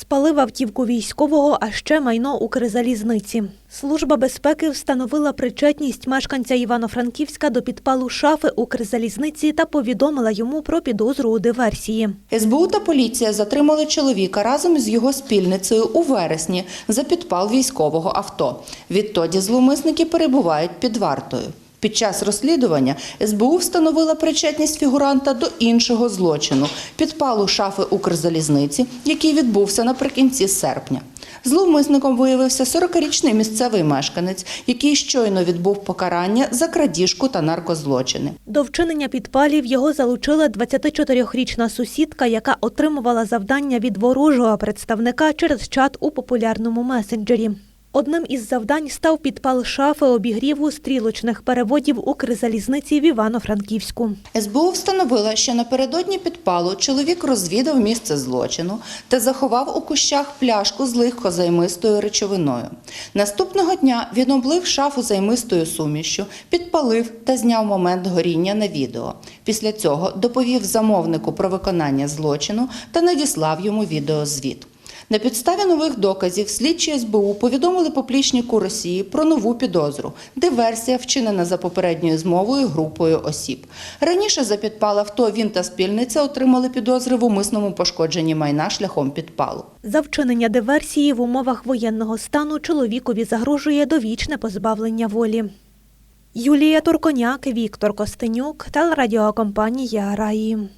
Спалив автівку військового, а ще майно Укрзалізниці. Служба безпеки встановила причетність мешканця Івано-Франківська до підпалу шафи Укрзалізниці та повідомила йому про підозру у диверсії. СБУ та поліція затримали чоловіка разом з його спільницею у вересні за підпал військового авто. Відтоді зловмисники перебувають під вартою. Під час розслідування СБУ встановила причетність фігуранта до іншого злочину підпалу шафи Укрзалізниці, який відбувся наприкінці серпня. Зловмисником виявився 40-річний місцевий мешканець, який щойно відбув покарання за крадіжку та наркозлочини. До вчинення підпалів його залучила 24-річна сусідка, яка отримувала завдання від ворожого представника через чат у популярному месенджері. Одним із завдань став підпал шафи обігріву стрілочних переводів Укрзалізниці в Івано-Франківську. СБУ встановила, що напередодні підпалу чоловік розвідав місце злочину та заховав у кущах пляшку з легкозаймистою речовиною. Наступного дня він облив шафу займистою сумішшю, підпалив та зняв момент горіння на відео. Після цього доповів замовнику про виконання злочину та надіслав йому відеозвіт. На підставі нових доказів слідчі СБУ повідомили поплічнику Росії про нову підозру – диверсія, вчинена за попередньою змовою групою осіб. Раніше за підпал авто він та спільниця отримали підозри в умисному пошкодженні майна шляхом підпалу. За вчинення диверсії в умовах воєнного стану чоловікові загрожує довічне позбавлення волі. Юлія Турконяк, Віктор Костенюк, телерадіокомпанія Раї.